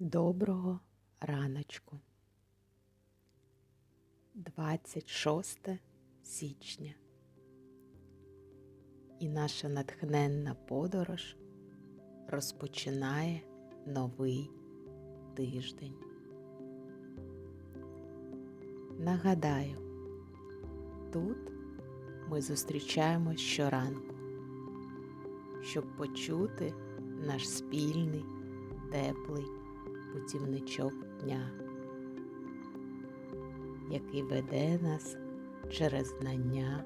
Доброго раночку. 26 січня. І наша натхненна подорож розпочинає новий тиждень. Нагадаю, тут ми зустрічаємось щоранку, щоб почути наш спільний, теплий путівничок дня, який веде нас через знання,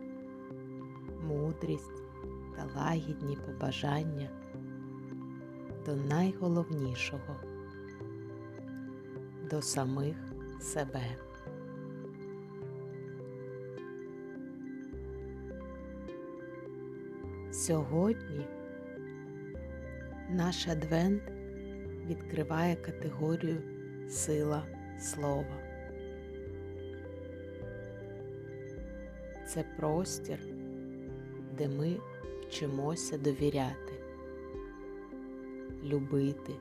мудрість та лагідні побажання до найголовнішого, до самих себе. Сьогодні наш адвент відкриває категорію сила слова. Це простір, де ми вчимося довіряти, любити,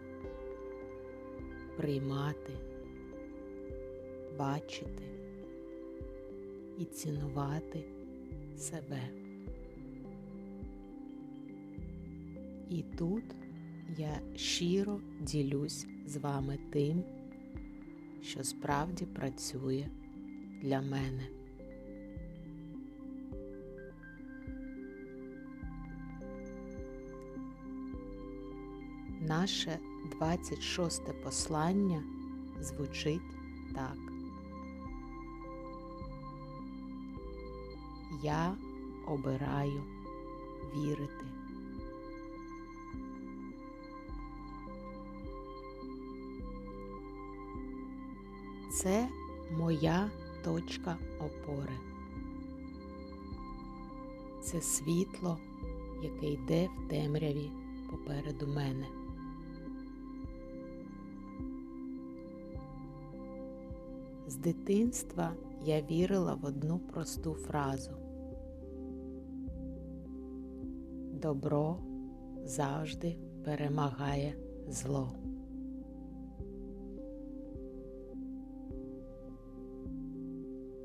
приймати, бачити і цінувати себе. І тут я щиро ділюсь з вами тим, що справді працює для мене. Наше 26 послання звучить так. Я обираю вірити. Це моя точка опори. Це світло, яке йде в темряві попереду мене. З дитинства я вірила в одну просту фразу. Добро завжди перемагає зло.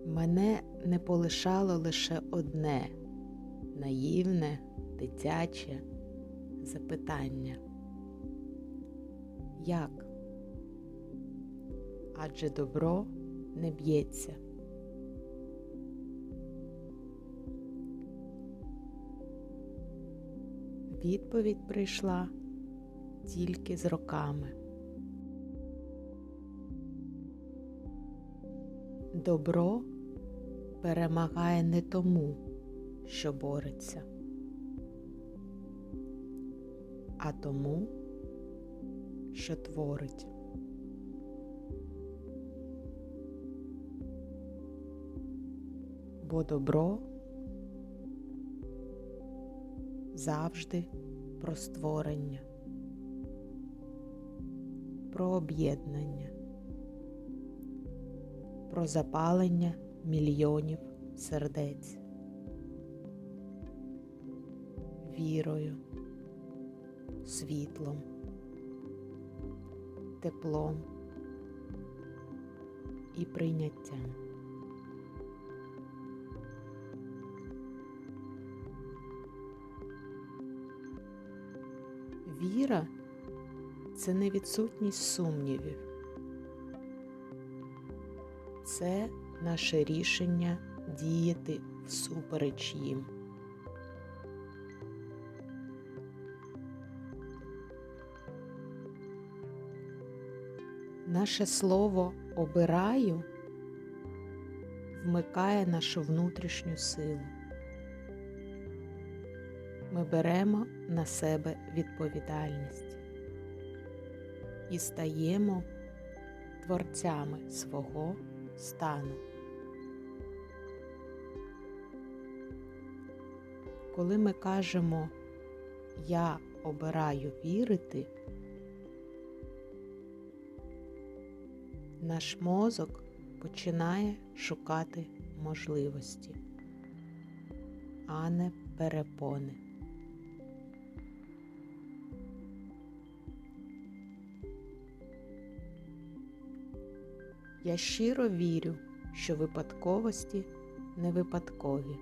Мене не полишало лише одне наївне, дитяче запитання. Як? Адже добро не б'ється. Відповідь прийшла тільки з роками. Добро перемагає не тому, що бореться, а тому, що творить. Бо добро завжди про створення, про об'єднання, про запалення мільйонів сердець, вірою, світлом, теплом і прийняттям. Віра це не відсутність сумнівів, це наше рішення діяти всупереч їм. Наше слово обираю вмикає нашу внутрішню силу. Ми беремо на себе відповідальність і стаємо творцями свого стану. Коли ми кажемо Я обираю вірити, наш мозок починає шукати можливості, а не перепони. Я щиро вірю, що випадковості не випадкові.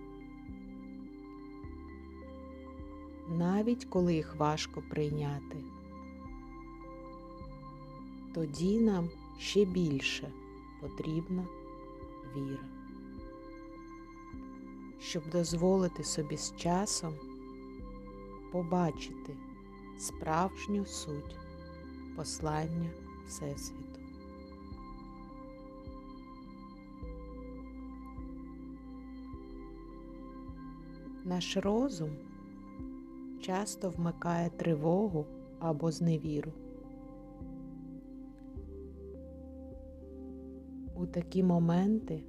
Навіть коли їх важко прийняти, тоді нам ще більше потрібна віра, щоб дозволити собі з часом побачити справжню суть послання Всесвіту. Наш розум часто вмикає тривогу або зневіру. У такі моменти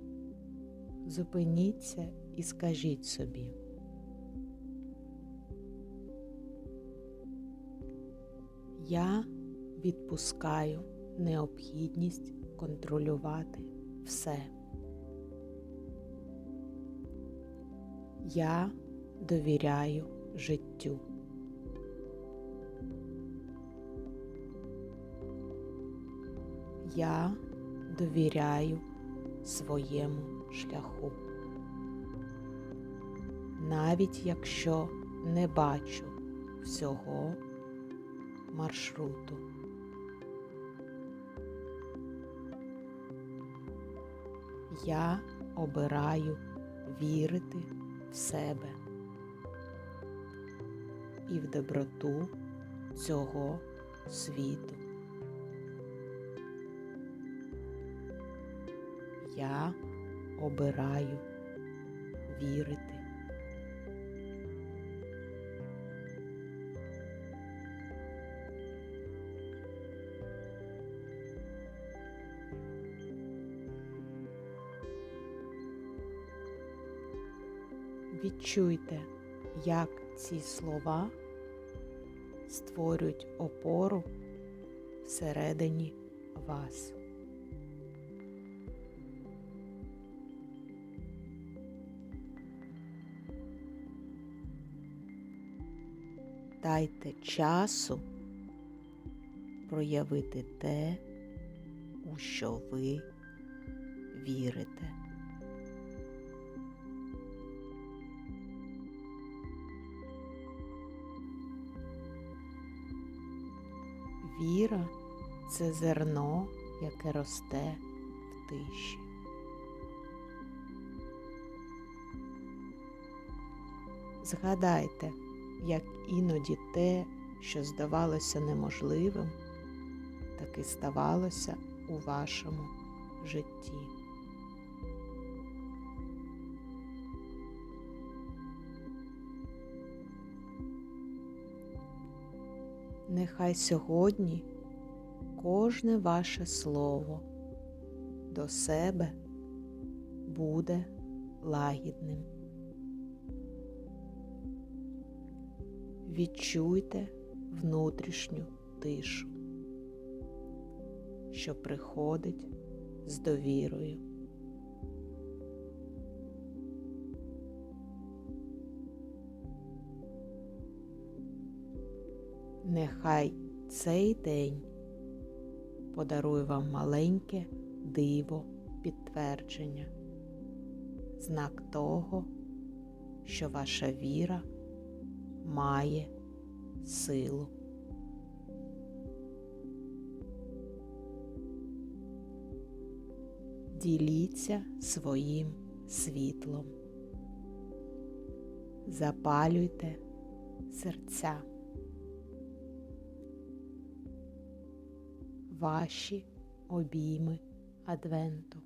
зупиніться і скажіть собі. Я відпускаю необхідність контролювати все. Я довіряю життю. Я довіряю своєму шляху. Навіть якщо не бачу всього маршруту. Я обираю вірити в себе і в доброту цього світу. Я обираю вірити. Відчуйте, як ці слова створюють опору всередині вас. Дайте часу проявити те, у що ви вірите. Віра це зерно, яке росте в тиші. Згадайте, як іноді те, що здавалося неможливим, таки ставалося у вашому житті. Нехай сьогодні кожне ваше слово до себе буде лагідним. Відчуйте внутрішню тишу, що приходить з довірою. Нехай цей день подарує вам маленьке диво підтвердження, знак того, що ваша віра має силу. Діліться своїм світлом. Запалюйте серця. Ваші обійми Адвенту.